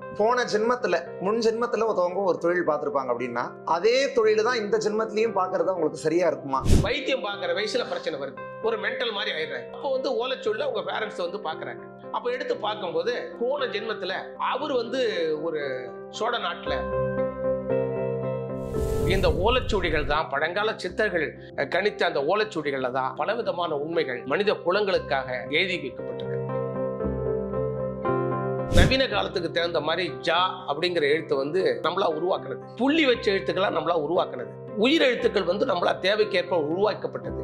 போன ஜென்மத்துல முன் ஜென்மத்துல ஒருத்தவங்க ஒரு தொழில் பார்த்திருப்பாங்க அப்படின்னா அதே தொழில் தான் இந்த ஜென்மத்திலையும் பாக்குறது உங்களுக்கு சரியா இருக்குமா? வைத்தியம் பாக்குற வயசுல பிரச்சனை வருது. ஒரு மென்டல் மாதிரி ஆயிடுறாங்க அப்போ வந்து ஓலைச்சொல்ல உங்க பேரண்ட்ஸ் வந்து பாக்குறாங்க அப்ப எடுத்து பார்க்கும்போது போன ஜென்மத்துல அவர் வந்து ஒரு சோழ நாட்டுல இந்த ஓலைச்சுவடிகள் தான் பழங்கால சித்தர்கள் கணித்த அந்த ஓலைச்சுவடிகள்ல தான் பலவிதமான உண்மைகள் மனித குலங்களுக்காக எழுதி வைக்கப்பட்டிருக்கு. நவீன காலத்துக்கு தகுந்த மாதிரி ஜா அப்படிங்கிற எழுத்து வந்து நம்மளா உருவாக்குனது. புள்ளி வச்ச எழுத்துக்களா நம்மளா உருவாக்குனது. உயிர் எழுத்துக்கள் வந்து நம்மளா தேவைக்கேற்ப உருவாக்கப்பட்டது.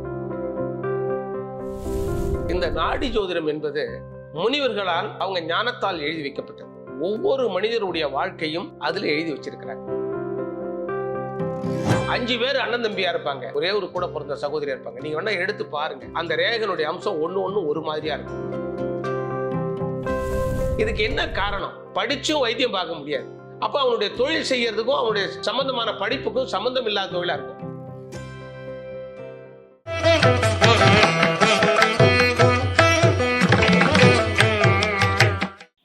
இந்த நாடி ஜோதிடம் என்பது முனிவர்களால் அவங்க ஞானத்தால் எழுதி வைக்கப்பட்டது. ஒவ்வொரு மனிதருடைய வாழ்க்கையும் அதுல எழுதி வச்சிருக்கிறாங்க. அஞ்சு பேர் அண்ணன் தம்பியா இருப்பாங்க. ஒரே ஒரு கூட பிறந்த சகோதரியா இருப்பாங்க. நீங்க வேணா எடுத்து பாருங்க. அந்த ரேகனுடைய அம்சம் ஒன்னு ஒன்னு ஒரு மாதிரியா இருக்கும். இதுக்கு என்ன காரணம்? படிச்சும் வைத்தியம் பார்க்க முடியாது. அப்ப அவனுடைய தொழில் செய்யறதுக்கும் அவனுடைய சம்பந்தமான படிப்புக்கும் சம்பந்தம் இல்லாத தொழிலா இருக்கும்.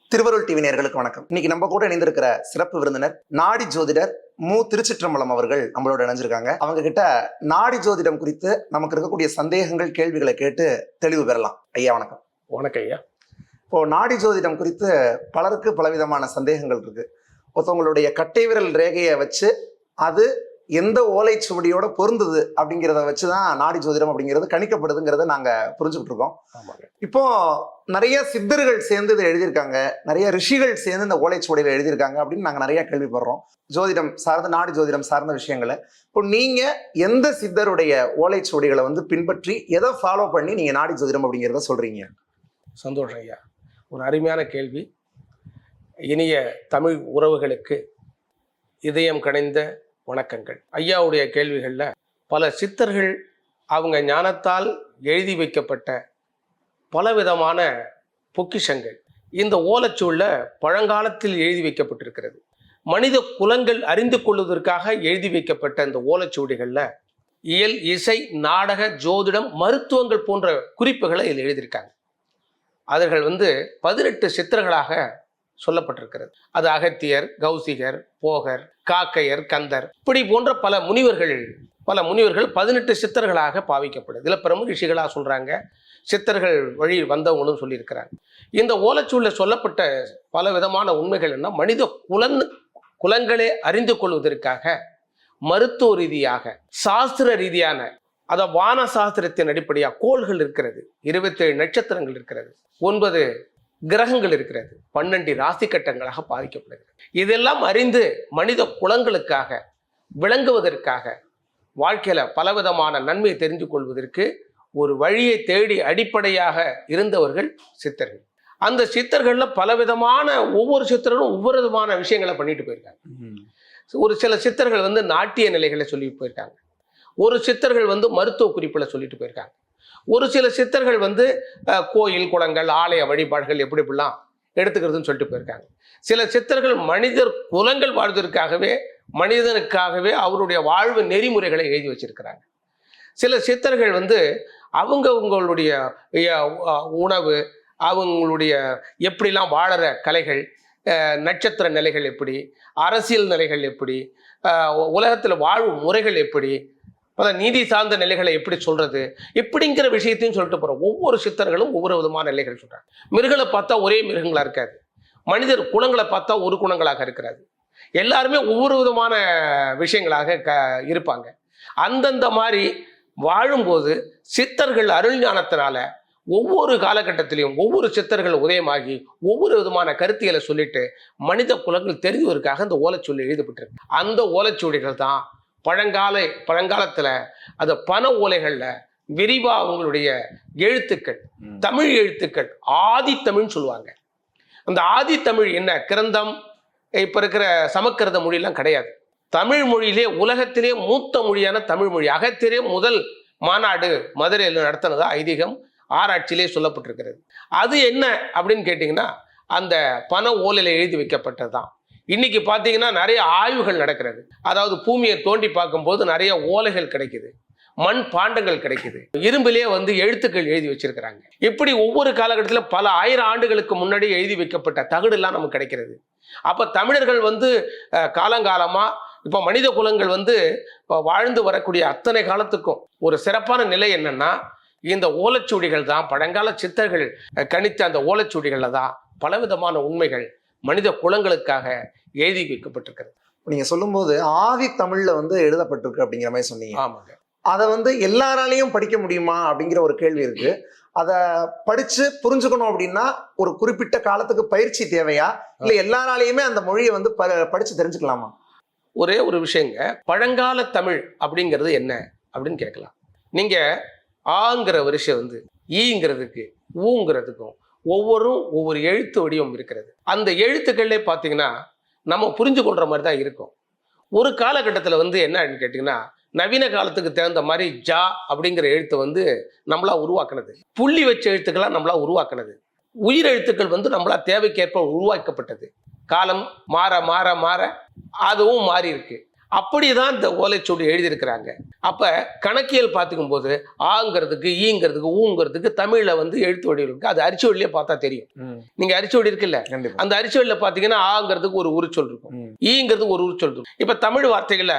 திருவருள் டிவி நேயர்களுக்கு வணக்கம். இன்னைக்கு நம்ம கூட இணைந்திருக்கிற சிறப்பு விருந்தினர் நாடி ஜோதிடர் மு. திருச்சிற்றம்பலம் அவர்கள் நம்மளோட இணைஞ்சிருக்காங்க. அவங்க கிட்ட நாடி ஜோதிடம் குறித்து நமக்கு இருக்கக்கூடிய சந்தேகங்கள் கேள்விகளை கேட்டு தெளிவு பெறலாம். ஐயா வணக்கம். உனக்கு ஐயா. இப்போ நாடி ஜோதிடம் குறித்து பலருக்கு பலவிதமான சந்தேகங்கள் இருக்கு. ஒருத்தவங்களுடைய கட்டை விரல் ரேகையை வச்சு அது எந்த ஓலைச்சுவடியோட பொருந்துது அப்படிங்கிறத வச்சு தான் நாடி ஜோதிடம் அப்படிங்கிறது கணிக்கப்படுதுங்கிறத நாங்க புரிஞ்சுக்கிட்டு இருக்கோம். இப்போ நிறைய சித்தர்கள் சேர்ந்து இதை எழுதியிருக்காங்க. நிறைய ரிஷிகள் சேர்ந்து இந்த ஓலைச்சுவடியில் எழுதியிருக்காங்க அப்படின்னு நாங்க நிறைய கேள்விப்படுறோம். ஜோதிடம் சார்ந்த நாடி ஜோதிடம் சார்ந்த விஷயங்களை. இப்போ நீங்க எந்த சித்தருடைய ஓலைச்சுவடிகளை வந்து பின்பற்றி எதை ஃபாலோ பண்ணி நீங்க நாடி ஜோதிடம் அப்படிங்கிறத சொல்றீங்க? சந்தோஷம் ஐயா. ஒரு அருமையான கேள்வி. இனிய தமிழ் உறவுகளுக்கு இதயம் கணிந்த வணக்கங்கள். ஐயாவுடைய கேள்விகளில் பல சித்தர்கள் அவங்க ஞானத்தால் எழுதி வைக்கப்பட்ட பலவிதமான பொக்கிஷங்கள். இந்த ஓலைச்சூழல பழங்காலத்தில் எழுதி வைக்கப்பட்டிருக்கிறது. மனித குலங்கள் அறிந்து கொள்வதற்காக எழுதி வைக்கப்பட்ட இந்த ஓலச்சுவடிகளில் இயல் இசை நாடக ஜோதிடம் மருத்துவங்கள் போன்ற குறிப்புகளை இதில் எழுதியிருக்காங்க. அவர்கள் வந்து பதினெட்டு சித்தர்களாக சொல்லப்பட்டிருக்கிறது. அது அகத்தியர் கௌசிகர் போகர் காக்கையர் கந்தர். இப்படி போன்ற பல முனிவர்கள் பல முனிவர்கள் பதினெட்டு சித்தர்களாக பாவிக்கப்படுது. இதில் பிரமுக ரிஷிகளாக சொல்கிறாங்க சித்தர்கள் வழி வந்தவங்களும் சொல்லியிருக்கிறாங்க. இந்த ஓலச்சூழில் சொல்லப்பட்ட பல விதமான உண்மைகள் என்ன? மனித குலன் குலங்களே அறிந்து கொள்வதற்காக மருத்துவ ரீதியாக சாஸ்திர ரீதியான அத வான சாஸ்திரத்தின் அடிப்படையாக கோள்கள் இருக்கிறது. இருபத்தேழு நட்சத்திரங்கள் இருக்கிறது. ஒன்பது கிரகங்கள் இருக்கிறது. பன்னெண்டு ராசி கட்டங்களாக பாதிக்கப்படுகிறது. இதெல்லாம் அறிந்து மனித குலங்களுக்காக விளங்குவதற்காக வாழ்க்கையில பலவிதமான நன்மையை தெரிந்து கொள்வதற்கு ஒரு வழியை தேடி அடிப்படையாக இருந்தவர்கள் சித்தர்கள். அந்த சித்தர்கள்ல பலவிதமான ஒவ்வொரு சித்தர்களும் ஒவ்வொரு விதமான விஷயங்களை பண்ணிட்டு போயிருக்காங்க. ஒரு சில சித்தர்கள் வந்து நாட்டிய நிலைகளை சொல்லி போயிருக்காங்க. ஒரு சித்தர்கள் வந்து மருத்துவ குறிப்பில் சொல்லிட்டு போயிருக்காங்க. ஒரு சில சித்தர்கள் வந்து கோயில் குளங்கள் ஆலய வழிபாடுகள் எப்படி இப்படிலாம் எடுத்துக்கிறதுன்னு சொல்லிட்டு போயிருக்காங்க. சில சித்தர்கள் மனிதர் குலங்கள் வாழ்வதற்காகவே மனிதனுக்காகவே அவருடைய வாழ்வு நெறிமுறைகளை எழுதி வச்சிருக்கிறாங்க. சில சித்தர்கள் வந்து அவங்க உங்களுடைய உணவு அவங்களுடைய எப்படிலாம் வாழற கலைகள் நட்சத்திர நிலைகள் எப்படி அரசியல் நிலைகள் எப்படி உலகத்தில் வாழ்வு முறைகள் எப்படி அதான் நீதி சார்ந்த நிலைகளை எப்படி சொல்றது? இப்படிங்கிற விஷயத்தையும் சொல்லிட்டு போறோம். ஒவ்வொரு சித்தர்களும் ஒவ்வொரு விதமான நிலைகள் சொல்றாங்க. மிருகங்களை பார்த்தா ஒரே மிருகங்களா இருக்காது. மனிதர் குணங்களை பார்த்தா ஒரு குணங்களாக இருக்கிறாது எல்லாருமே ஒவ்வொரு விதமான விஷயங்களாக க இருப்பாங்க. அந்தந்த மாதிரி வாழும்போது சித்தர்கள் அருள் ஞானத்தினால ஒவ்வொரு காலகட்டத்திலையும் ஒவ்வொரு சித்தர்கள் உதயமாகி ஒவ்வொரு விதமான கருத்தியலை சொல்லிட்டு மனித குலங்கள் தெரிஞ்சுவதற்காக அந்த ஓலைச்சுவடி எழுதப்பட்டிருக்கு. அந்த ஓலைச்சுவடிகள் தான் பழங்கால பழங்காலத்துல அந்த பண ஓலைகள்ல விரிவா அவங்களுடைய எழுத்துக்கள் தமிழ் எழுத்துக்கள் ஆதி தமிழ்னு சொல்லுவாங்க. அந்த ஆதி தமிழ் என்ன? கிரந்தம் இப்ப இருக்கிற சமக்கிருத மொழியெல்லாம் கிடையாது. தமிழ் மொழியிலே உலகத்திலே மூத்த மொழியான தமிழ் மொழி. அகத்திலே முதல் மாநாடு மதுரையில் நடத்தினதா ஐதீகம் ஆராய்ச்சியிலே சொல்லப்பட்டிருக்கிறது. அது என்ன அப்படின்னு கேட்டிங்கன்னா அந்த பண ஓலையில் எழுதி வைக்கப்பட்டது தான் இன்னைக்கு பார்த்தீங்கன்னா நிறைய ஆய்வுகள் நடக்கிறது. அதாவது பூமியை தோண்டி பார்க்கும்போது நிறைய ஓலைகள் கிடைக்குது. மண் பாண்டங்கள் கிடைக்குது. இரும்பிலே வந்து எழுத்துக்கள் எழுதி வச்சிருக்கிறாங்க. இப்படி ஒவ்வொரு காலகட்டத்தில் பல ஆயிரம் ஆண்டுகளுக்கு முன்னாடி எழுதி வைக்கப்பட்ட தகடுலாம் நமக்கு கிடைக்கிறது. அப்போ தமிழர்கள் வந்து காலங்காலமாக இப்போ மனித குலங்கள் வந்து வாழ்ந்து வரக்கூடிய அத்தனை காலத்துக்கும் ஒரு சிறப்பான நிலை என்னன்னா இந்த ஓலைச்சுவடிகள் தான் பழங்கால சித்தர்கள் கணித்த அந்த ஓலைச்சுவடிகளில் தான் பலவிதமான உண்மைகள் மனித குலங்களுக்காக எழுதி வைக்கப்பட்டிருக்கிறது. நீங்க சொல்லும்போது ஆதி தமிழ்ல வந்து எழுதப்பட்டிருக்கு அப்படிங்கிற மாதிரி சொன்னீங்க. ஆமாங்க. அதை வந்து எல்லாராலையும் படிக்க முடியுமா அப்படிங்கிற ஒரு கேள்வி இருக்கு. அதை படிச்சு புரிஞ்சுக்கணும் அப்படின்னா ஒரு குறிப்பிட்ட காலத்துக்கு பயிற்சி தேவையா? இல்ல எல்லாராலையுமே அந்த மொழியை வந்து படிச்சு தெரிஞ்சுக்கலாமா? ஒரே ஒரு விஷயங்க. பழங்கால தமிழ் அப்படிங்கிறது என்ன அப்படின்னு கேட்கலாம். நீங்க ஆங்கிற வரிசை வந்து ஈங்கிறதுக்கு ஊங்கிறதுக்கும் ஒவ்வொரும் ஒவ்வொரு எழுத்து வடிவம் இருக்கிறது. அந்த எழுத்துக்களே பார்த்தீங்கன்னா நம்ம புரிஞ்சு கொள்கிற மாதிரி தான் இருக்கும். ஒரு காலகட்டத்தில் வந்து என்னன்னு கேட்டிங்கன்னா நவீன காலத்துக்கு தகுந்த மாதிரி ஜா அப்படிங்கிற எழுத்து வந்து நம்மளா உருவாக்குனது. புள்ளி வச்ச எழுத்துக்களாக நம்மளா உருவாக்குனது. உயிர் எழுத்துக்கள் வந்து நம்மளா தேவைக்கேற்ப உருவாக்கப்பட்டது. காலம் மாற மாற மாற அதுவும் மாறி இருக்கு அப்படிதான் இந்த ஓலைச்சுவடி எழுதியிருக்கிறாங்க. அப்ப கணக்கியல் பார்த்துக்கும் போது ஆங்கிறதுக்கு ஈங்கிறதுக்கு ஊங்கிறதுக்கு தமிழ்ல வந்து எழுத்து வடிவம் இருக்கு. அது அரிச்சுவடியிலே பார்த்தா தெரியும். நீங்க அரிச்சுவடி இருக்குல்ல? அந்த அரிச்சுவடியில பாத்தீங்கன்னா ஆங்கிறதுக்கு ஒரு உரிச்சொல் இருக்கும். ஈங்கிறதுக்கு ஒரு உரிச்சொல் இருக்கும். இப்ப தமிழ் வார்த்தைகளை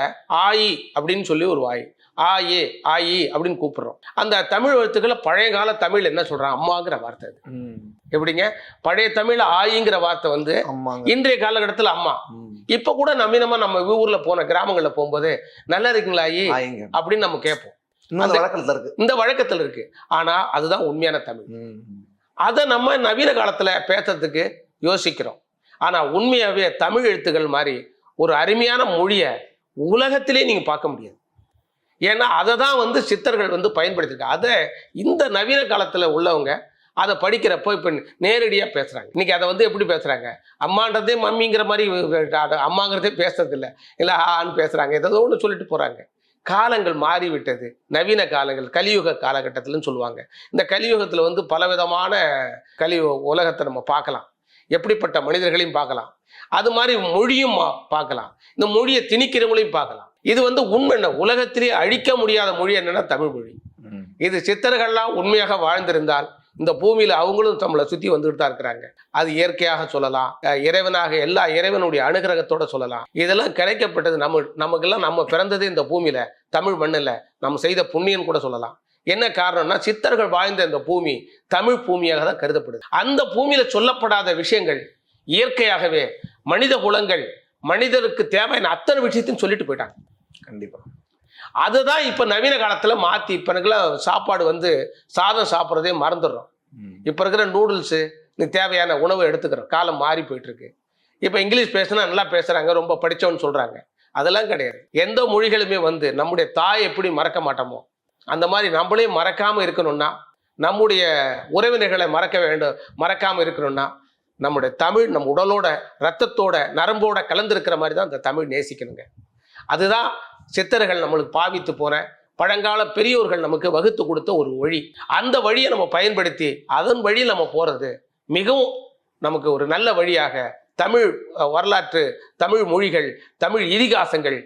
ஆயி அப்படின்னு சொல்லி ஒரு வாய். ஆயே ஆயி அப்படின்னு கூப்பிடுறோம். அந்த தமிழ் எழுத்துக்களை பழைய கால தமிழ் என்ன சொல்றாங்க அம்மாங்கிற வார்த்தை அது. ம். எப்படிங்க? பழைய தமிழ்ல ஆயிங்கிற வார்த்தை வந்து இன்றைய காலகட்டத்தில் அம்மா. இப்ப கூட நவீனமா நம்ம ஊர்ல போன கிராமங்கள்ல போகும்போது நல்லா இருக்கீங்களா ஆயிங்க. அப்படின்னு நம்ம கேட்போம். அந்த- வழக்கத்துல இருக்கு. இந்த வழக்கத்துல இருக்கு. ஆனா அதுதான் உண்மையான தமிழ். அதை நம்ம நவீன காலத்துல பேசுறதுக்கு யோசிக்கிறோம். ஆனா உண்மையாவே தமிழ் எழுத்துக்கள் மாதிரி ஒரு அருமையான மொழியை உலகத்திலே நீங்க பார்க்க முடியாது. ஏன்னா அதை தான் வந்து சித்தர்கள் வந்து பயன்படுத்திருக்காங்க அதை இந்த நவீன காலத்தில் உள்ளவங்க அதை படிக்கிறப்போ இப்போ நேரடியாக பேசுகிறாங்க இன்றைக்கி அதை வந்து எப்படி பேசுகிறாங்க அம்மான்றதே மம்மிங்கிற மாதிரி அம்மாங்கிறதே பேசுறதில்ல. இல்லை ஆன்னு பேசுகிறாங்க ஏதோ ஒன்று சொல்லிட்டு போகிறாங்க காலங்கள் மாறிவிட்டது. நவீன காலங்கள் கலியுக காலகட்டத்தில்னு சொல்லுவாங்க. இந்த கலியுகத்தில் வந்து பலவிதமான கலியுக உலகத்தை நம்ம பார்க்கலாம். எப்படிப்பட்ட மனிதர்களையும் பார்க்கலாம். அது மாதிரி மொழியும் பார்க்கலாம். இந்த மொழியை திணிக்கிறவங்களையும் பார்க்கலாம். இது வந்து உண்மை என்ன உலகத்திலேயே அழிக்க முடியாத மொழி என்னன்னா தமிழ் மொழி. இது சித்தர்கள்லாம் உண்மையாக வாழ்ந்திருந்தால் இந்த பூமியில அவங்களும் நம்மளை சுத்தி வந்துட்டு தான் இருக்கிறாங்க. அது இயற்கையாக சொல்லலாம். இறைவனாக எல்லா இறைவனுடைய அனுகிரகத்தோட சொல்லலாம். இதெல்லாம் கிடைக்கப்பட்டது நம்ம நமக்கெல்லாம் நம்ம பிறந்ததே இந்த பூமியில தமிழ் மண்ணில். நம்ம செய்த புண்ணியம் கூட சொல்லலாம். என்ன காரணம்னா சித்தர்கள் வாழ்ந்த இந்த பூமி தமிழ் பூமியாக தான் கருதப்படுது. அந்த பூமியில சொல்லப்படாத விஷயங்கள் இயற்கையாகவே மனித குலங்கள் மனிதருக்கு தேவையான அத்தனை விஷயத்தையும் சொல்லிட்டு போயிட்டாங்க. கண்டிப்பா. அதுதான் இப்போ நவீன காலத்தில் மாற்றி இப்போ எனக்குலாம் சாப்பாடு வந்து சாதம் சாப்பிட்றதே மறந்துடுறோம். இப்போ இருக்கிற நூடுல்ஸு தேவையான உணவை எடுத்துக்கிறோம். காலம் மாறி போயிட்டு இருக்கு இப்போ இங்கிலீஷ் பேசினா நல்லா பேசுகிறாங்க ரொம்ப படித்தவன்னு சொல்கிறாங்க அதெல்லாம் கிடையாது. எந்த மொழிகளுமே வந்து நம்முடைய தாய் எப்படி மறக்க மாட்டோமோ அந்த மாதிரி நம்மளே மறக்காமல் இருக்கணும்னா நம்முடைய உறவினர்களை மறக்க வேண்டும் மறக்காமல் இருக்கணும்னா நம்முடைய தமிழ் நம்ம உடலோட ரத்தத்தோட நரம்போட கலந்திருக்கிற மாதிரி தான் இந்த தமிழ் நேசிக்கணுங்க. அதுதான் சித்தர்கள் நம்மளுக்கு பாவித்து போன பழங்கால பெரியோர்கள் நமக்கு வகுத்து கொடுத்த ஒரு வழி. அந்த வழியை நம்ம பயன்படுத்தி அதன் வழியில் நம்ம போகிறது மிகவும் நமக்கு ஒரு நல்ல வழியாக தமிழ் வரலாற்று தமிழ் மொழிகள் தமிழ் இதிகாசங்கள்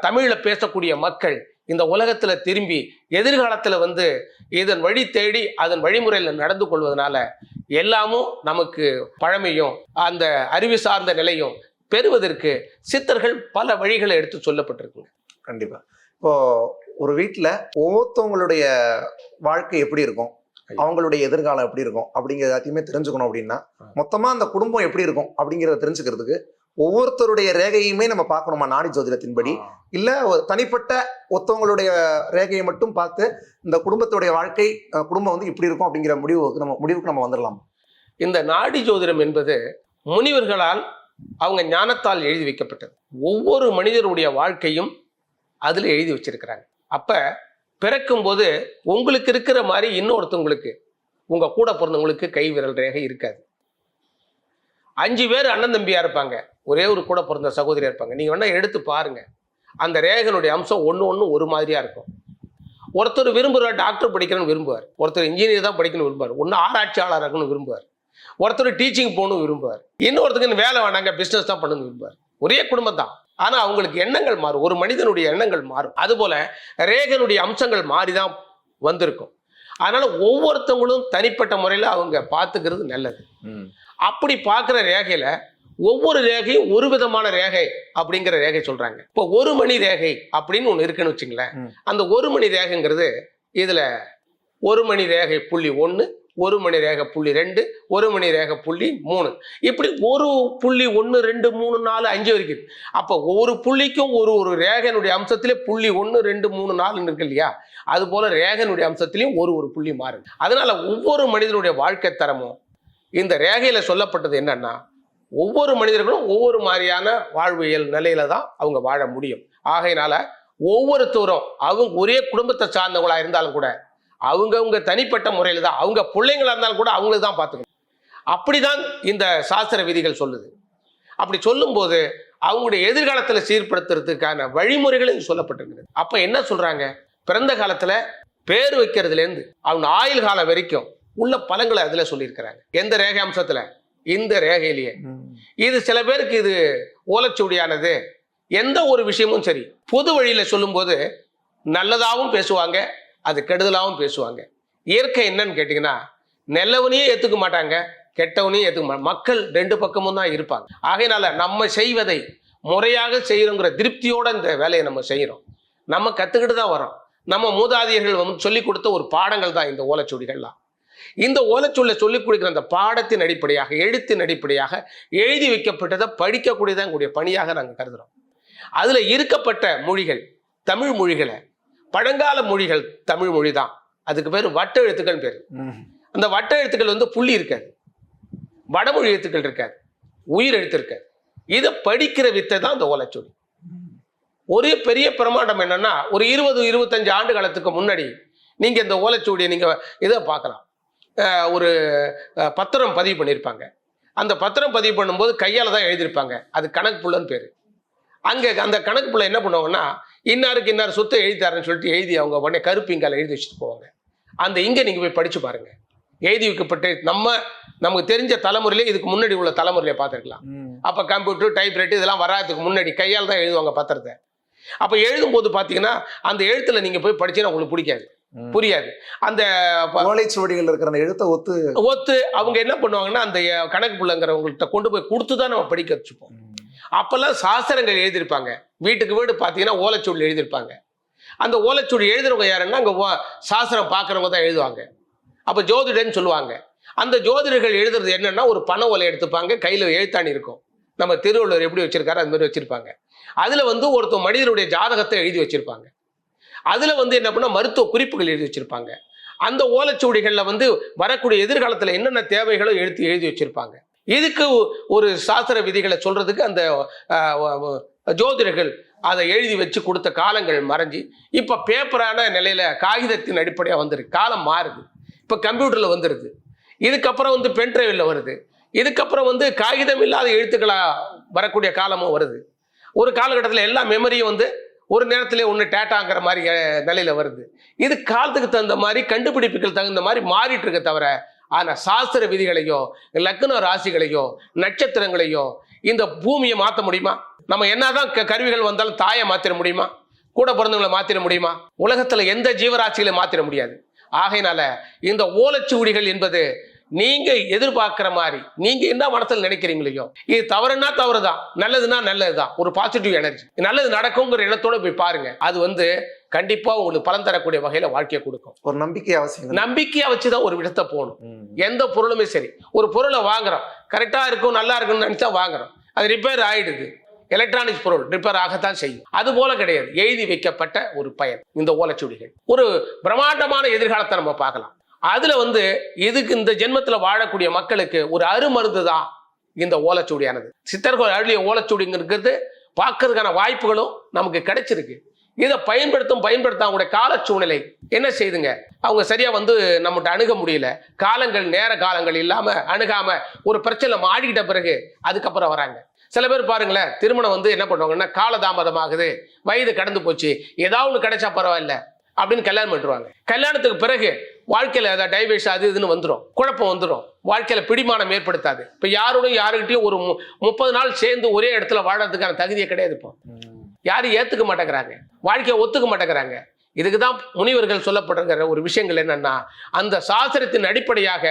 தமிழில் பேசக்கூடிய மக்கள் இந்த உலகத்தில் திரும்பி எதிர்காலத்தில் வந்து இதன் வழி தேடி அதன் வழிமுறையில் நடந்து கொள்வதனால எல்லாமும் நமக்கு பழமையும் அந்த அறிவு சார்ந்த நிலையும் பெறுவதற்கு சித்தர்கள் பல வழிகளை எடுத்து சொல்லப்பட்டிருக்குங்க கண்டிப்பா. இப்போ ஒரு வீட்ல ஒவ்வொருத்தவங்களுடைய வாழ்க்கை எப்படி இருக்கும்? அவங்களுடைய எதிர்காலம் எப்படி இருக்கும்? அப்படிங்கிறது எல்லாத்தையுமே தெரிஞ்சுக்கணும் அப்படின்னா மொத்தமா அந்த குடும்பம் எப்படி இருக்கும்? அப்படிங்கிறத தெரிஞ்சுக்கிறதுக்கு ஒவ்வொருத்தருடைய ரேகையுமே நம்ம பார்க்கணுமா? நாடி ஜோதிடத்தின்படி இல்ல தனிப்பட்ட ஒருத்தவங்களுடைய ரேகையை மட்டும் பார்த்து இந்த குடும்பத்துடைய வாழ்க்கை குடும்பம் வந்து இப்படி இருக்கும் அப்படிங்கிற முடிவுக்கு நம்ம முடிவுக்கு நம்ம வந்துடலாம் இந்த நாடி ஜோதிடம் என்பது முனிவர்களால் அவங்க ஞானத்தால் எழுதி வைக்கப்பட்டது. ஒவ்வொரு மனிதருடைய வாழ்க்கையும் அதில் எழுதி வச்சிருக்கிறாங்க. அப்போ பிறக்கும்போது உங்களுக்கு இருக்கிற மாதிரி இன்னொருத்தவங்களுக்கு உங்கள் கூட பிறந்தவங்களுக்கு கை விரல் ரேகை இருக்காது. அஞ்சு பேர் அண்ணன் தம்பியாக இருப்பாங்க. ஒரே ஒரு கூட பிறந்த சகோதரியா இருப்பாங்க. நீங்கள் வேணால் எடுத்து பாருங்கள் அந்த ரேகனுடைய அம்சம் ஒன்று ஒன்று ஒரு மாதிரியாக இருக்கும். ஒருத்தர் விரும்புகிறார் டாக்டர் படிக்கணும்னு விரும்புவார். ஒருத்தர் இன்ஜினியர் தான் படிக்கணும்னு விரும்புவார். ஒன்று ஆராய்ச்சியாளர் இருக்கணும்னு விரும்புவார். ஒருத்தர் டீச்சிங் போகணும் விரும்புவார். இன்னொருத்தருக்கு வேலை வேணாங்க பிஸ்னஸ் தான் பண்ணணும்னு விரும்புவார். ஒரே குடும்பம் தான். ஆனா அவங்களுக்கு எண்ணங்கள் மாறும். ஒரு மனிதனுடைய எண்ணங்கள் மாறும். அதுபோல ரேகனுடைய அம்சங்கள் மாறிதான் வந்திருக்கும். அதனால ஒவ்வொருத்தவங்களும் தனிப்பட்ட முறையில அவங்க பார்த்துக்கிறது நல்லது. அப்படி பார்க்குற ரேகையில ஒவ்வொரு ரேகையும் ஒரு விதமான ரேகை அப்படிங்கிற ரேகை சொல்றாங்க. இப்போ ஒரு மணி ரேகை அப்படின்னு ஒன்று இருக்குன்னு வச்சுங்களேன். அந்த ஒரு மணி ரேகைங்கிறது இதுல ஒரு மணி ரேகை புள்ளி ஒன்று ஒரு மணி ரேகை புள்ளி ரெண்டு ஒரு மணி ரேகை புள்ளி மூணு. இப்படி ஒரு புள்ளி ஒன்று ரெண்டு மூணு நாலு அஞ்சு வரைக்கும். அப்போ ஒவ்வொரு புள்ளிக்கும் ஒரு ஒரு ரேகனுடைய அம்சத்திலே புள்ளி ஒன்று ரெண்டு மூணு நாலுன்னு இருக்கு இல்லையா? அது போல் ரேகனுடைய அம்சத்திலையும் ஒரு ஒரு புள்ளி மாறுது. அதனால ஒவ்வொரு மனிதனுடைய வாழ்க்கை தரமும் இந்த ரேகையில் சொல்லப்பட்டது என்னன்னா ஒவ்வொரு மனிதர்களும் ஒவ்வொரு மாதிரியான வாழ்வியல் நிலையில தான் அவங்க வாழ முடியும். ஆகையினால ஒவ்வொருத்தரும் அவங்க ஒரே குடும்பத்தை சார்ந்தவங்களா இருந்தாலும் கூட அவங்கவுங்க தனிப்பட்ட முறையில் தான் அவங்க பிள்ளைங்களா இருந்தாலும் கூட அவங்களுக்கு தான் பார்த்துக்கணும். அப்படிதான் இந்த சாஸ்திர விதிகள் சொல்லுது. அப்படி சொல்லும்போது அவங்களுடைய எதிர்காலத்தில் சீர்படுத்துறதுக்கான வழிமுறைகளும் இங்க சொல்லப்பட்டிருக்குது. அப்போ என்ன சொல்றாங்க? பிறந்த காலத்துல பேர் வைக்கிறதுலேருந்து அவங்க ஆயுள் காலம் வரைக்கும் உள்ள பலங்களை அதில் சொல்லியிருக்கிறாங்க. எந்த ரேகை அம்சத்துல இந்த ரேகையிலேயே. இது சில பேருக்கு இது ஓலைச்சுவடியானது. எந்த ஒரு விஷயமும் சரி. பொது வழியில சொல்லும்போது நல்லதாகவும் பேசுவாங்க அது கெடுதலாகவும் பேசுவாங்க. இயற்கை என்னன்னு கேட்டிங்கன்னா நல்லவனையும் ஏற்றுக்க மாட்டாங்க கெட்டவனையும் ஏற்றுக்க மாட்டாங்க. மக்கள் ரெண்டு பக்கமும் தான் இருப்பாங்க. ஆகையினால நம்ம செய்வதை முறையாக செய்கிறோங்கிற திருப்தியோட இந்த வேலையை நம்ம செய்கிறோம் நம்ம கற்றுக்கிட்டு தான் வரோம் நம்ம மூதாதையர்கள் வந்து சொல்லிக் கொடுத்த ஒரு பாடங்கள் தான் இந்த ஓலைச்சுவடிகள்லாம். இந்த ஓலைச்சுவடியில் சொல்லிக் கொடுக்கிற அந்த பாடத்தின் அடிப்படையாக எழுத்தின் அடிப்படையாக எழுதி வைக்கப்பட்டதை படிக்கக்கூடியதான் கூடிய பணியாக நாங்கள் கருதுகிறோம் அதில் இருக்கப்பட்ட மொழிகள் தமிழ் மொழிகளை பழங்கால மொழிகள் தமிழ் மொழி தான் அதுக்கு பேர் வட்ட எழுத்துக்கள் பேர். அந்த வட்ட எழுத்துக்கள் வந்து புள்ளி இருக்காது. வடமொழி எழுத்துக்கள் இருக்காது. உயிர் எழுத்து இருக்காது. இதை படிக்கிற வித்தை தான் அந்த ஓலைச்சுவடி. ஒரே பெரிய பிரமாண்டம் என்னன்னா ஒரு இருபது இருபத்தஞ்சு ஆண்டு காலத்துக்கு முன்னாடி நீங்க இந்த ஓலைச்சுவடியை நீங்க இதை பார்க்கலாம். ஒரு பத்திரம் பதிவு பண்ணியிருப்பாங்க அந்த பத்திரம் பதிவு பண்ணும்போது கையால தான் எழுதியிருப்பாங்க. அது கணக்கு புள்ளன்னு பேரு. அங்க அந்த கணக்கு புள்ள என்ன பண்ணுவாங்கன்னா இன்னாருக்கு இன்னார் சொத்தை எழுதித்தாருன்னு சொல்லிட்டு எழுதி அவங்க உடனே கருப்பு இங்கால எழுதி வச்சுட்டு போவாங்க. அந்த இங்க நீங்க போய் படிச்சு பாருங்க. எழுதி வைக்கப்பட்டு நம்ம நமக்கு தெரிஞ்ச தலைமுறையிலே இதுக்கு முன்னாடி உள்ள தலைமுறையில பார்த்துருக்கலாம். அப்போ கம்ப்யூட்டர் டைப்ரைட் இதெல்லாம் வராதுக்கு முன்னாடி கையால் தான் எழுதுவாங்க பத்திரத்தை. அப்போ எழுதும்போது பார்த்தீங்கன்னா அந்த எழுத்துல நீங்க போய் படிச்சீங்கன்னா உங்களுக்கு பிடிக்காது. புரியாது. அந்த ஓலைச்சுவடிகள் இருக்கிற அந்த எழுத்தை ஒத்து ஒத்து அவங்க என்ன பண்ணுவாங்கன்னா அந்த கணக்கு புள்ளங்கிறவங்கள்ட்ட கொண்டு போய் கொடுத்து தான் நம்ம படிக்க வச்சுப்போம். அப்போல்லாம் சாஸ்திரங்கள் எழுதியிருப்பாங்க. வீட்டுக்கு வீடு பார்த்தீங்கன்னா ஓலைச்சுவடி எழுதியிருப்பாங்க. அந்த ஓலைச்சூடி எழுதுறவங்க யாருன்னா அங்கே சாஸ்திரம் பார்க்குறவங்க தான் எழுதுவாங்க. அப்போ ஜோதிடன்னு சொல்லுவாங்க. அந்த ஜோதிடர்கள் எழுதுறது என்னன்னா ஒரு பண ஓலை எடுத்துப்பாங்க கையில் எழுத்தாணி இருக்கும். நம்ம திருவள்ளுவர் எப்படி வச்சிருக்காரு அது மாதிரி வச்சிருப்பாங்க. அதில் வந்து ஒருத்தர் மனிதனுடைய ஜாதகத்தை எழுதி வச்சிருப்பாங்க. அதில் வந்து என்ன பண்ணால் மருத்துவ குறிப்புகள் எழுதி வச்சிருப்பாங்க. அந்த ஓலைச்சுவடிகளில் வந்து வரக்கூடிய எதிர்காலத்தில் என்னென்ன தேவைகளோ எழுதி எழுதி வச்சிருப்பாங்க. இதுக்கு ஒரு சாஸ்திர விதிகளை சொல்றதுக்கு அந்த ஜோதிடர்கள் அதை எழுதி வச்சு கொடுத்த காலங்கள் மறைஞ்சு இப்போ பேப்பரான நிலையில் காகிதத்தின் அடிப்படையாக வந்திருக்கு. காலம் மாறுது. இப்போ கம்ப்யூட்டரில் வந்துடுது இதுக்கப்புறம் வந்து பென்ட்ரைவில் வருது. இதுக்கப்புறம் வந்து காகிதம் இல்லாத எழுத்துக்களாக வரக்கூடிய காலமும் வருது. ஒரு காலகட்டத்தில் எல்லா மெமரியும் வந்து ஒரு நேரத்திலே ஒன்று டேட்டாங்கிற மாதிரி நிலையில் வருது. இது காலத்துக்கு தகுந்த மாதிரி கண்டுபிடிப்புகள் தகுந்த மாதிரி மாறிட்டு இருக்க தவிர ஆனால் சாஸ்திர விதிகளையோ லக்ன ராசிகளையோ நட்சத்திரங்களையோ இந்த பூமியை மாற்ற முடியுமா? நம்ம என்னதான் க- கருவிகள் வந்தாலும் தாயை மாத்திர முடியுமா? கூட பிறந்தவங்களை மாத்திர முடியுமா? உலகத்துல எந்த ஜீவராசிகளையும் மாத்திர முடியாது. ஆகையினால இந்த ஓலைச்சுவடிகள் என்பது நீங்க எதிர்பார்க்கிற மாதிரி நீங்க என்ன மனசில் நினைக்கிறீங்களையோ இது தவறுனா தவறுதான் நல்லதுன்னா நல்லதுதான் ஒரு பாசிட்டிவ் எனர்ஜி நல்லது நடக்குங்கிற இடத்தோட போய் பாருங்க. அது வந்து கண்டிப்பா உங்களுக்கு பலன் தரக்கூடிய வகையில வாழ்க்கையை கொடுக்கும். ஒரு நம்பிக்கை அவசியம் நம்பிக்கையா வச்சுதான் ஒரு விடத்தை போகணும். எந்த பொருளுமே சரி. ஒரு பொருளை வாங்குறோம். கரெக்டாக இருக்கும் நல்லா இருக்கும்னு நினச்சா வாங்குறோம். அது ரிப்பேர் ஆயிடுது. எலக்ட்ரானிக்ஸ் பொருள் ரிப்பேர் ஆகத்தான் செய்யும். அது போல கிடையாது. எழுதி வைக்கப்பட்ட ஒரு பயன். இந்த ஓலைச்சுவடிகள். ஒரு பிரம்மாண்டமான எதிர்காலத்தை நம்ம பார்க்கலாம். அதுல வந்து இதுக்கு இந்த ஜென்மத்துல வாழக்கூடிய மக்களுக்கு ஒரு அருமருந்து தான் இந்த ஓலைச்சுவடியானது. சித்தர்கள் அருளிய ஓலைச்சுவடிங்கிறது பார்க்கறதுக்கான வாய்ப்புகளும் நமக்கு கிடைச்சிருக்கு. இதை பயன்படுத்தும் பயன்படுத்தாம கால சூழ்நிலை என்ன செய்துங்க? அவங்க சரியா வந்து நம்மகிட்ட அணுக முடியல. காலங்கள் நேர காலங்கள் இல்லாம அணுகாம ஒரு பிரச்சனை மாடிக்கிட்ட பிறகு அதுக்கப்புறம் வராங்க. சில பேர் பாருங்களேன் திருமணம் வந்து என்ன பண்ணுவாங்கன்னா காலதாமதமாகுது வயது கடந்து போச்சு ஏதாவது ஒன்று கிடைச்சா பரவாயில்ல அப்படின்னு கல்யாணம் பண்ணிடுவாங்க கல்யாணத்துக்கு பிறகு வாழ்க்கையில் ஏதாவது டைவர்ஸ் அது இதுன்னு வந்துடும் குழப்பம் வந்துடும் வாழ்க்கையில் பிடிமானம் ஏற்படுத்தாது. இப்போ யாரோடும் யாருக்கிட்டையும் ஒரு மு- முப்பது நாள் சேர்ந்து ஒரே இடத்துல வாழறதுக்கான தகுதியே கிடையாது இப்போ. யாரும் ஏத்துக்க மாட்டேங்கிறாங்க. வாழ்க்கையை ஒத்துக்க மாட்டேங்கிறாங்க. இதுக்கு தான் முனிவர்கள் சொல்லப்படுகிற ஒரு விஷயங்கள் என்னன்னா அந்த சாஸ்திரத்தின் அடிப்படையாக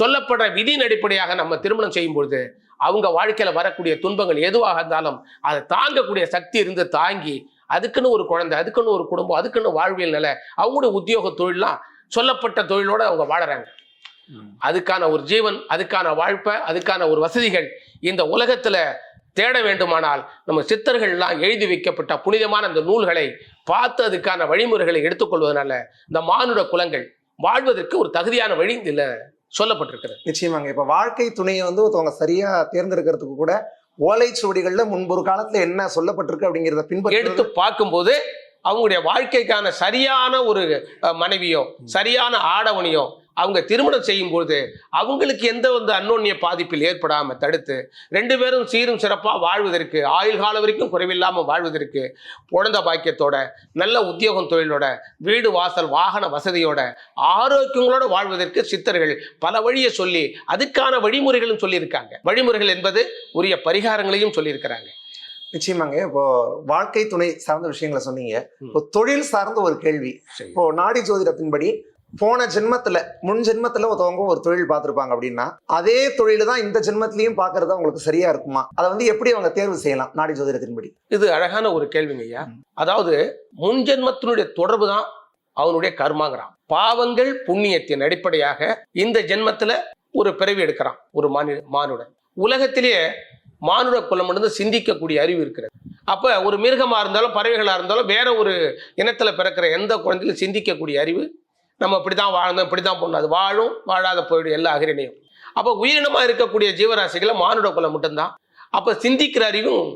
சொல்லப்படுற விதியின் அடிப்படையாக நம்ம திருமணம் செய்யும் பொழுது அவங்க வாழ்க்கையில வரக்கூடிய துன்பங்கள் எதுவாக இருந்தாலும் அதை தாங்கக்கூடிய சக்தி இருந்து தாங்கி அதுக்குன்னு ஒரு குழந்தை அதுக்குன்னு ஒரு குடும்பம் அதுக்குன்னு வாழ்வியல் நிலை அவங்களுடைய உத்தியோக தொழிலாம் சொல்லப்பட்ட தொழிலோட அவங்க வாழறாங்க. அதுக்கான ஒரு ஜீவன் அதுக்கான வாழ்ப்பை அதுக்கான ஒரு வசதிகள் இந்த உலகத்துல தேட வேண்டுமானால் நம்ம சித்தர்கள்லாம் எழுதி வைக்கப்பட்ட புனிதமான அந்த நூல்களை பார்த்து அதுக்கான வழிமுறைகளை எடுத்துக்கொள்வதனால இந்த மானுட குலங்கள் வாழ்வதற்கு ஒரு தகுதியான வழி இதுல சொல்லப்பட்டிருக்கிறது. நிச்சயமாங்க. இப்ப வாழ்க்கை துணையை வந்து ஒருத்தவங்க சரியா தேர்ந்தெடுக்கிறதுக்கு கூட ஓலைச்சுவடிகள்ல முன்பொரு காலத்துல என்ன சொல்லப்பட்டிருக்கு அப்படிங்கிறத எடுத்து பின்பற்றி பார்க்கும்போது அவங்களுடைய வாழ்க்கைக்கான சரியான ஒரு மனைவியோ சரியான ஆடவனையோ அவங்க திருமணம் செய்யும் பொழுது அவங்களுக்கு எந்த வந்து அன்னோன்ய பாதிப்பில் ஏற்படாம தடுத்து ரெண்டு பேரும் சீரும் சிறப்பா வாழ்வதற்கு ஆயுள் காலம் வரைக்கும் குறைவில்லாம வாழ்வதற்கு குழந்தை பாக்கியத்தோட நல்ல உத்தியோகம் தொழிலோட வீடு வாசல் வாகன வசதியோட ஆரோக்கியங்களோட வாழ்வதற்கு சித்தர்கள் பல வழியை சொல்லி அதுக்கான வழிமுறைகளும் சொல்லியிருக்காங்க. வழிமுறைகள் என்பது உரிய பரிகாரங்களையும் சொல்லியிருக்கிறாங்க. நிச்சயமாங்க. இப்போ வாழ்க்கை துணை சார்ந்த விஷயங்களை சொன்னீங்க. இப்போ தொழில் சார்ந்த ஒரு கேள்வி. இப்போ நாடி ஜோதிடத்தின்படி போன ஜென்மத்துல முன் ஜென்மத்துல ஒருத்தவங்க ஒரு தொழில் பார்த்திருப்பாங்க அப்படின்னா அதே தொழில் தான் இந்த ஜென்மத்திலையும் பார்க்கறது அவங்களுக்கு சரியா இருக்குமா? அதை வந்து எப்படி அவங்க தேர்வு செய்யலாம்? நாடி ஜோதிடத்தின்படி. இது அழகான ஒரு கேள்விங்க ஐயா. அதாவது முன்ஜென்மத்தினுடைய தொடர்பு தான் அவனுடைய கர்மாங்கிறான். பாவங்கள் புண்ணியத்தின் அடிப்படையாக இந்த ஜென்மத்துல ஒரு பிறவி எடுக்கிறான் ஒரு மானி மானுடன். உலகத்திலேயே மானுட குலம் வந்து சிந்திக்கக்கூடிய அறிவு இருக்கிறது. அப்ப ஒரு மிருகமா இருந்தாலும் பறவைகளா இருந்தாலும் வேற ஒரு இனத்துல பிறக்கிற எந்த குழந்தையிலும் சிந்திக்கக்கூடிய அறிவு நம்ம இப்படிதான் வாழ்ந்தோம் இப்படிதான் போடணும். அது வாழும் வாழாத போயிடும் எல்லா அகிரணையும். அப்போ உயிரினமாக இருக்கக்கூடிய ஜீவராசிகளை மானுட குலம் மட்டும்தான். அப்போ சிந்திக்கிற அறிவும்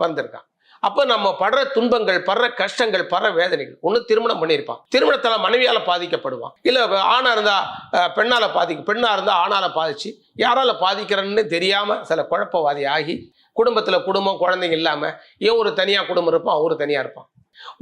பிறந்திருக்கான் அப்போ நம்ம படுற துன்பங்கள் படுற கஷ்டங்கள் படுற வேதனைகள் ஒன்று திருமணம் பண்ணியிருப்பான். திருமணத்தால் மனைவியால் பாதிக்கப்படுவான். இல்லை ஆணாக இருந்தால் பெண்ணால் பாதிக்க பெண்ணாக இருந்தால் ஆணால் பாதிச்சு யாரால் பாதிக்கிறன்னு தெரியாமல் சில குழப்பவாதி ஆகி குடும்பத்தில் குடும்பம் குழந்தைங்க இல்லாமல் இவன் ஒரு தனியாக குடும்பம் இருப்பான் அவரு தனியாக இருப்பான்.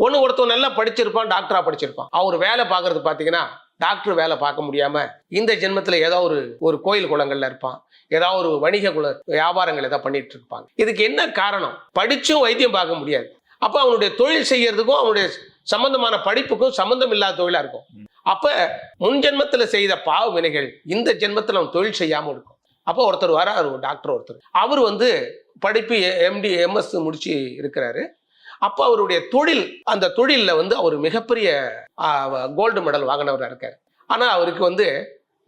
ஒன்று ஒருத்தன் நல்லா படிச்சிருப்பான் டாக்டரா படிச்சிருப்பான். அவர் வேலை பார்க்கறது பார்த்தீங்கன்னா டாக்டர் வேலை பார்க்க முடியாம இந்த ஜென்மத்தில் ஏதோ ஒரு ஒரு கோயில் குளங்கள்ல இருப்பான். ஏதாவது ஒரு வணிக குல வியாபாரங்கள் ஏதாவது பண்ணிட்டு இருப்பாங்க. இதுக்கு என்ன காரணம்? படிச்சும் வைத்தியம் பார்க்க முடியாது. அப்போ அவனுடைய தொழில் செய்யறதுக்கும் அவனுடைய சம்பந்தமான படிப்புக்கும் சம்பந்தம் இல்லாத தொழிலா இருக்கும். அப்ப முன் ஜென்மத்துல செய்த பாவ வினைகள் இந்த ஜென்மத்தில் அவன் தொழில் செய்யாம இருக்கும். அப்போ ஒருத்தர் வராரு டாக்டர் ஒருத்தர். அவர் வந்து படிப்பு எம்டி எம்எஸ் முடிச்சு இருக்கிறாரு. அப்போ அவருடைய தொழில் அந்த தொழிலில் வந்து அவர் மிகப்பெரிய கோல்டு மெடல் வாங்கினவராக இருக்கார். ஆனால் அவருக்கு வந்து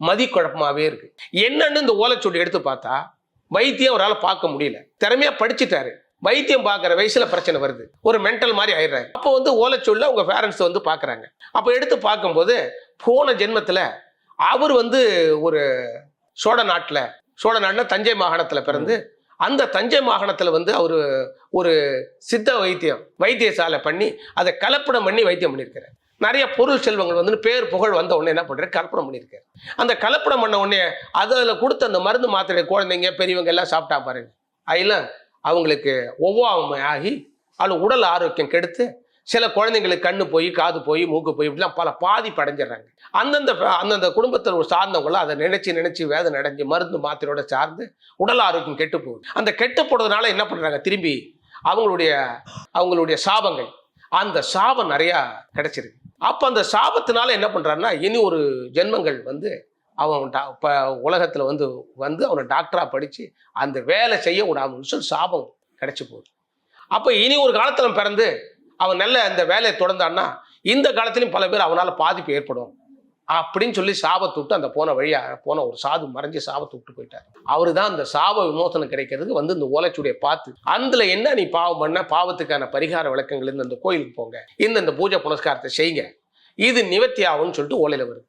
மதி குழப்பமாகவே இருக்குது என்னன்னு இந்த ஓலைச்சுவடி எடுத்து பார்த்தா வைத்தியம் அவரால் பார்க்க முடியல. திறமையாக படிச்சுட்டாரு. வைத்தியம் பார்க்குற வயசில் பிரச்சனை வருது. ஒரு மென்டல் மாதிரி ஆயிடுறாரு. அப்போ வந்து ஓலைச்சுவடியில் அவங்க பேரண்ட்ஸ் வந்து பார்க்குறாங்க. அப்போ எடுத்து பார்க்கும்போது போன ஜென்மத்தில் அவர் வந்து ஒரு சோழ நாட்டில் சோழ நாட்டில் தஞ்சை மாகாணத்தில் பிறந்து அந்த தஞ்சை மாகாணத்தில் வந்து அவர் ஒரு சித்த வைத்தியம் வைத்தியசாலை பண்ணி அதை கலப்படம் பண்ணி வைத்தியம் பண்ணியிருக்காரு நிறைய பொருள் செல்வங்கள் வந்து பேர் புகழ் வந்த உடனே என்ன பண்ணுறாரு கலப்படம் பண்ணியிருக்காரு. அந்த கலப்படம் பண்ண உடனே அதில் கொடுத்த அந்த மருந்து மாத்திரை குழந்தைங்க பெரியவங்க எல்லாம் சாப்பிட்டா பாருங்க. அதில் அவங்களுக்கு ஒவ்வாமை ஆகி அவள் உடல் ஆரோக்கியம் கெடுத்து சில குழந்தைங்களுக்கு கண்ணு போய் காது போய் மூக்கு போய் இப்படிலாம் பல பாதிப்பு அடைஞ்சிடுறாங்க அந்தந்த அந்தந்த குடும்பத்தில் ஒரு சார்ந்தவங்களாம் அதை நினைச்சு நினைச்சு வேதனை அடைஞ்சு மருந்து மாத்திரையோட சார்ந்து உடல் ஆரோக்கியம் கெட்டு போகுது. அந்த கெட்டு போடுறதுனால என்ன பண்ணுறாங்க திரும்பி அவங்களுடைய அவங்களுடைய சாபங்கள். அந்த சாபம் நிறையா கிடைச்சிருக்கு. அப்போ அந்த சாபத்தினால என்ன பண்ணுறாருன்னா இனி ஒரு ஜென்மங்கள் வந்து அவன் டா- இப்போ உலகத்தில் வந்து வந்து அவனை டாக்டராக படித்து அந்த வேலை செய்ய விடாமன்னு சொல்லி சாபம் கிடச்சி போகுது. அப்போ இனி ஒரு காலத்தில் பிறந்து அவன் நல்ல அந்த வேலையை தொடர்ந்தான்னா இந்த காலத்திலையும் பல பேர் அவனால் பாதிப்பு ஏற்படும். அப்படின்னு சொல்லி சாபத்தை விட்டு அந்த போன வழியாக போன ஒரு சாது மறைஞ்சு சாபத்தை விட்டு போயிட்டார். அவரு தான் அந்த சாப விமோசனம் கிடைக்கிறதுக்கு வந்து இந்த ஓலைச்சுடைய பார்த்து அதுல என்ன நீ பாவம் பண்ண? பாவத்துக்கான பரிகார விளக்கங்கள் இந்த இந்த கோயிலுக்கு போங்க. இந்த இந்த பூஜை புனஸ்காரத்தை செய்யுங்க. இது நிவர்த்தி ஆகும்னு சொல்லிட்டு ஓலையில வருது.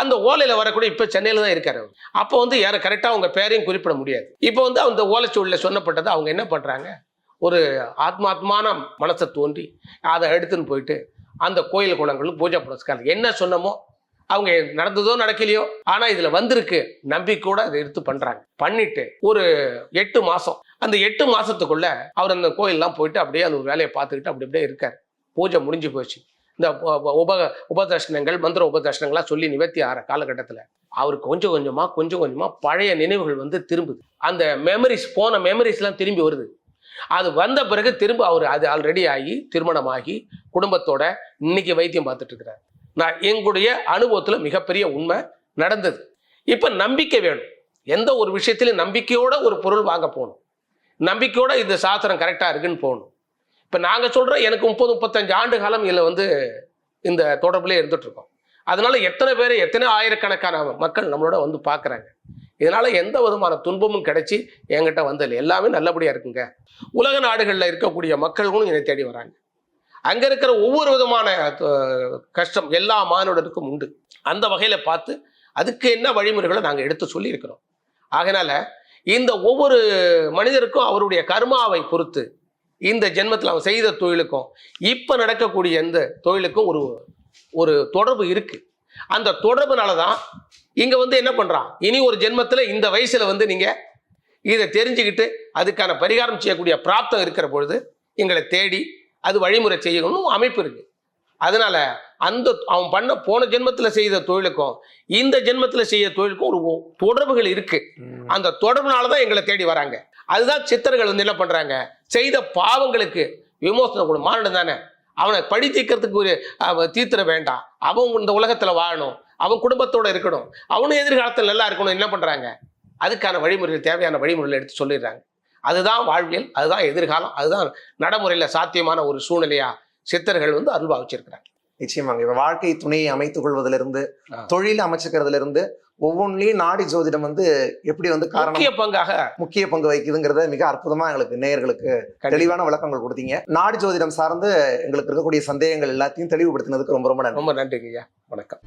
அந்த ஓலையில் வரக்கூடிய இப்போ சென்னையில் தான் இருக்காரு அவர். அப்போ வந்து யாரை கரெக்டாக அவங்க பேரையும் குறிப்பிட முடியாது. இப்போ வந்து அந்த ஓலைச்சூழலில் சொன்னப்பட்டது அவங்க என்ன பண்ணுறாங்க ஒரு ஆத்மாத்மான மனசை தோன்றி அதை எடுத்துன்னு போயிட்டு அந்த கோயில் குளங்களும் பூஜை புனஸ்காரம் என்ன சொன்னமோ அவங்க நடந்ததோ நடக்கலையோ ஆனா இதுல வந்திருக்கு நம்பிக்கூட அதை எடுத்து பண்றாங்க. பண்ணிட்டு ஒரு எட்டு மாசம் அந்த எட்டு மாசத்துக்குள்ள அவர் அந்த கோயிலெலாம் போயிட்டு அப்படியே அந்த ஒரு வேலையை பார்த்துக்கிட்டு அப்படி அப்படியே இருக்கார். பூஜை முடிஞ்சு போச்சு. இந்த உப- உபதர்ஷனங்கள் மந்திர உபதர்ஷனங்கள்லாம் சொல்லி நிவர்த்தி ஆகிற காலகட்டத்தில் அவருக்கு கொஞ்சம் கொஞ்சமாக கொஞ்சம் கொஞ்சமாக பழைய நினைவுகள் வந்து திரும்புது. அந்த மெமரிஸ் போன மெமரிஸ்லாம் திரும்பி வருது. அது வந்த பிறகு திரும்ப அவர் அது ஆல்ரெடி ஆகி திருமணமாகி குடும்பத்தோட இன்னைக்கு வைத்தியம் பார்த்துட்டு இருக்கிறார் நான் எங்களுடைய அனுபவத்தில் மிகப்பெரிய உண்மை நடந்தது. இப்போ நம்பிக்கை வேணும். எந்த ஒரு விஷயத்திலும் நம்பிக்கையோட ஒரு பொருள் வாங்க போகணும். நம்பிக்கையோட இந்த சாஸ்திரம் கரெக்டாக இருக்குன்னு போகணும். இப்போ நாங்கள் சொல்கிறோம் எனக்கு முப்பது முப்பத்தஞ்சு ஆண்டு காலம் இதில் வந்து இந்த தொடர்புலேயே இருந்துட்டு இருக்கோம் அதனால எத்தனை பேர் எத்தனை ஆயிரக்கணக்கான மக்கள் நம்மளோட வந்து பார்க்குறாங்க. இதனால் எந்த விதமான துன்பமும் கிடைச்சி என்கிட்ட வந்ததில்லை. எல்லாமே நல்லபடியாக இருக்குங்க. உலக நாடுகளில் இருக்கக்கூடிய மக்கள்களும் என்னை தேடி வராங்க. அங்கே இருக்கிற ஒவ்வொரு விதமான கஷ்டம் எல்லா மானுடனுக்கும் உண்டு. அந்த வகையில் பார்த்து அதுக்கு என்ன வழிமுறைகளை நாங்கள் எடுத்து சொல்லியிருக்கிறோம். அதனால் இந்த ஒவ்வொரு மனிதருக்கும் அவருடைய கர்மாவை பொறுத்து இந்த ஜென்மத்தில் அவன் செய்த தொழிலுக்கும் இப்போ நடக்கக்கூடிய இந்த தொழிலுக்கும் ஒரு ஒரு தொடர்பு இருக்குது அந்த தொடர்புனால தான் இங்கே வந்து என்ன பண்ணுறான் இனி ஒரு ஜென்மத்தில் இந்த வயசில் வந்து நீங்கள் இதை தெரிஞ்சுக்கிட்டு அதுக்கான பரிகாரம் செய்யக்கூடிய பிராப்தம் இருக்கிற பொழுது எங்களை தேடி அது வழிமுறை செய்யணும்னு அமைப்பு இருக்கு. அதனால அந்த அவன் பண்ண போன ஜென்மத்தில் செய்த தொழிலுக்கும் இந்த ஜென்மத்தில் செய்ய தொழிலுக்கும் ஒரு தொடர்புகள் இருக்கு. அந்த தொடர்புனால தான் எங்களை தேடி வராங்க. அதுதான் சித்தர்கள் வந்து என்ன பண்றாங்க? செய்த பாவங்களுக்கு விமோசனம் கொடு மானிடம் தானே? அவனை பழி தீர்க்கறதுக்கு ஒரு தீர்த்திட வேண்டாம். அவன் இந்த உலகத்துல வாழணும். அவன் குடும்பத்தோட இருக்கணும். அவனும் எதிர்காலத்தில் நல்லா இருக்கணும். என்ன பண்றாங்க? அதுக்கான வழிமுறைகள் தேவையான வழிமுறைகளை எடுத்து சொல்லிடுறாங்க. அதுதான் வாழ்வியல் அதுதான் எதிர்காலம் அதுதான் நடைமுறையில் சாத்தியமான ஒரு சூழ்நிலையா சித்தர்கள் வந்து அருள்வா வச்சிருக்கிறாங்க. நிச்சயமாங்க. இப்ப வாழ்க்கை துணையை அமைத்துக் கொள்வதிலிருந்து. தொழில் அமைச்சுக்கிறதுல இருந்து ஒவ்வொன்றிலையும் நாடி ஜோதிடம் வந்து எப்படி வந்து காரணம் முக்கிய பங்காக முக்கிய பங்கு வகிக்குதுங்கிறத மிக அற்புதமா எங்களுக்கு நேயர்களுக்கு. தெளிவான விளக்கங்கள் கொடுத்தீங்க. நாடி ஜோதிடம் சார்ந்து எங்களுக்கு இருக்கக்கூடிய சந்தேகங்கள் எல்லாத்தையும் தெளிவுபடுத்தினதுக்கு ரொம்ப ரொம்ப நன்றி. ரொம்ப நன்றிங்க வணக்கம்.